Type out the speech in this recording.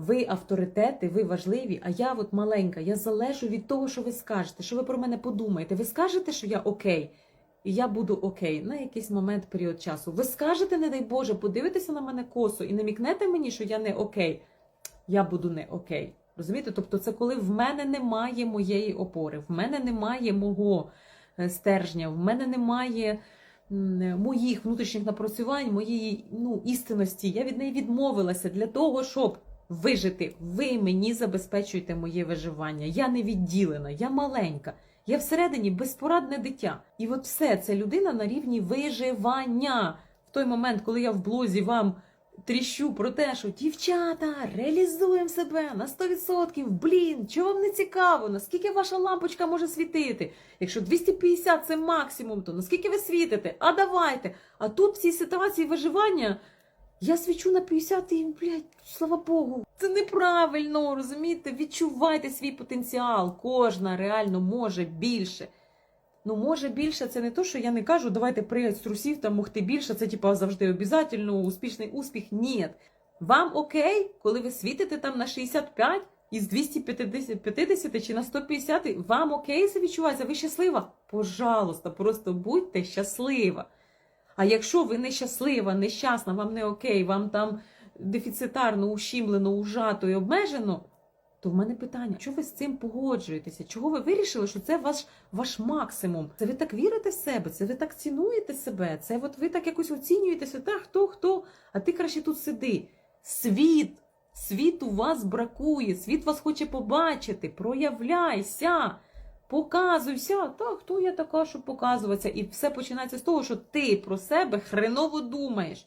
ви авторитети, ви важливі, а я от маленька. Я залежу від того, що ви скажете, що ви про мене подумаєте. Ви скажете, що я окей, і я буду окей на якийсь момент період часу. Ви скажете, не дай Боже, подивитеся на мене косо і намікнете мені, що я не окей. Я буду не окей. Розумієте? Тобто, це коли в мене немає моєї опори, в мене немає мого е, стержня, в мене немає моїх внутрішніх напрацювань, моєї ну, істинності. Я від неї відмовилася для того, щоб вижити. Ви мені забезпечуєте моє виживання. Я не відділена, я маленька. Я всередині безпорадне дитя. І от все це людина на рівні виживання. В той момент, коли я в блозі вам тріщу про те, що дівчата, реалізуємо себе на 100%, блін, чого вам не цікаво, наскільки ваша лампочка може світити? Якщо 250 це максимум, то наскільки ви світите? А давайте. А тут в цій ситуації виживання я свічу на 50 і, блядь, слава Богу. Це неправильно, розумієте? Відчувайте свій потенціал. Кожна реально може більше. Ну, може більше, це не то, що я не кажу, давайте пригать з трусів, там могти більше, це типа завжди обов'язково, успішний успіх. Ні. Вам окей, коли ви світите там на 65 із 250 50 чи на 150, вам окей це відчувається, ви щаслива? Пожалуйста, просто будьте щаслива. А якщо ви нещаслива, нещасна, вам не окей, вам там дефіцитарно, ущімлено, ужато і обмежено, то в мене питання: чого ви з цим погоджуєтеся? Чого ви вирішили, що це ваш, ваш максимум? Це ви так вірите в себе, це ви так цінуєте себе, це от ви так якось оцінюєтеся, та хто, хто, а ти краще тут сиди. Світ, у вас бракує, світ вас хоче побачити, проявляйся. Показуйся, так, хто я така, щоб показуватися? І все починається з того, що ти про себе хреново думаєш.